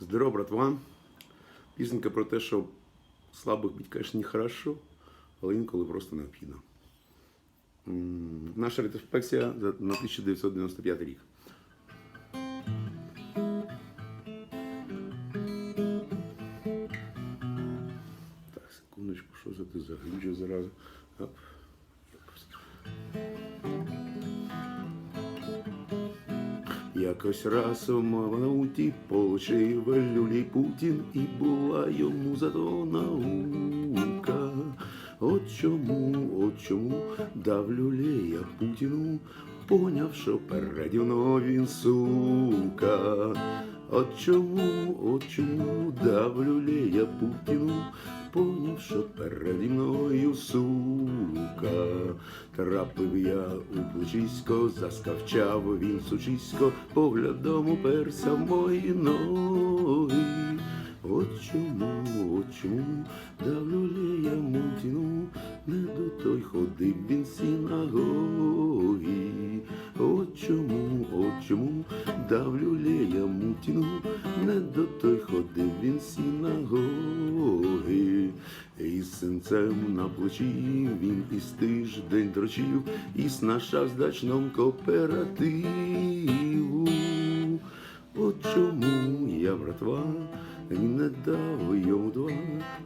Здорово, братва. Пісенька про те, що слабих бить, звісно, не хорошо, але інколи просто необхідно. Наша ретроспекція на 1995 рік. Так, секундочку, що за ти заглючив зразу. Оп. Якось раз у Мавнауті получив люлій Путін, і була йому зато наука. От чому, от чому дав люлея Путіну, поняв, що переді мною він сука. От чому, от чому дав люлея Путіну, поняв, що переді мною сука. Трапив я у плечисько, заскавчав він сучисько, поглядом уперся в мої ноги. От чому, от чому дав люлея мутіну, не до той ходив він синагоги. От чому, от чому дав люлея мутіну, не до той ходив він синагоги. Синцем на плечі він із тиждень дрочив, і снашав з дачном кооперативу. От чому я, братва, не дав йому два,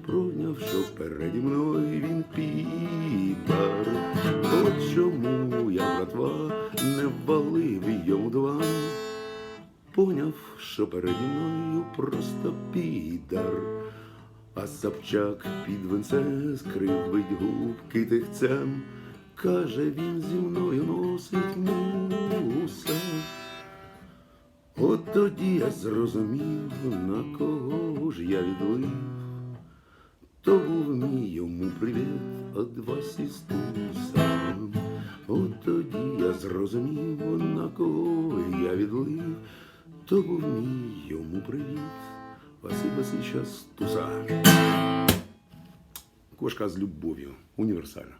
проняв, що переді мною він підар. От чому я, братва, не валив йому два, поняв, що переді мною просто підар. А Собчак під венце скривить губки тихцем, каже, він зі мною носить муса. От тоді я зрозумів, на кого ж я відлив. То був мій йому привіт од вас із туса. От тоді я зрозумів, на кого я відлив. То був мій йому привіт. Василь сейчас, з туса. Кошка з любовью. Універсальна.